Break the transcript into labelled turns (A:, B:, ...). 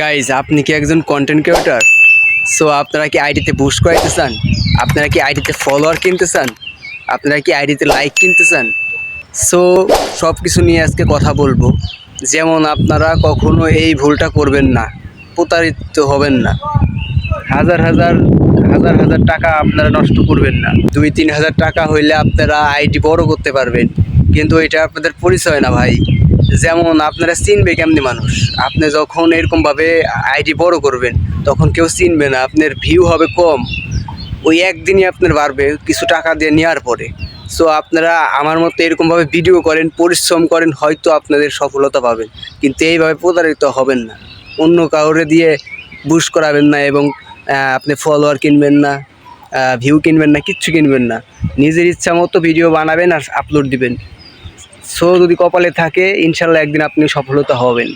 A: Guys আপনি কি একজন কন্টেন্ট ক্রিয়েটর সো আপনারা কি আইডিতে বুস্ট করাইতে চান? আপনারা কি আইডিতে ফলোয়ার কিনতে চান? আপনারা কি আইডিতে লাইক কিনতে চান? সো সব কিছু নিয়ে আজকে কথা বলব। যেমন আপনারা কখনো এই ভুলটা করবেন না, প্রতারিত হবেন না। হাজার হাজার হাজার হাজার টাকা আপনারা নষ্ট করবেন না। দুই, তিন হাজার টাকা হইলে আপনারা আইডি বড় করতে পারবেন। কিন্তু এটা আপনাদের পরিচয় না ভাই। যেমন আপনারা চিনবে কেমনি মানুষ। আপনি যখন এরকমভাবে আইডি বড় করবেন, তখন কেউ চিনবে না, আপনার ভিউ হবে কম। ওই একদিনই আপনার বাড়বে, কিছু টাকা দিয়ে নেওয়ার পরে। সো আপনারা আমার মতো এরকমভাবে ভিডিও করেন, পরিশ্রম করেন, হয়তো আপনাদের সফলতা পাবেন। কিন্তু এইভাবে প্রতারিত হবেন না। অন্য কাউরে দিয়ে বুস্ট করাবেন না এবং আপনি ফলোয়ার কিনবেন না ভিউ কিনবেন না, কিচ্ছু কিনবেন না। নিজের ইচ্ছা মতো ভিডিও বানাবেন আর আপলোড দিবেন। সো যদি কপালে থাকে ইনশাল্লাহ একদিন আপনি সফলতা হবেন।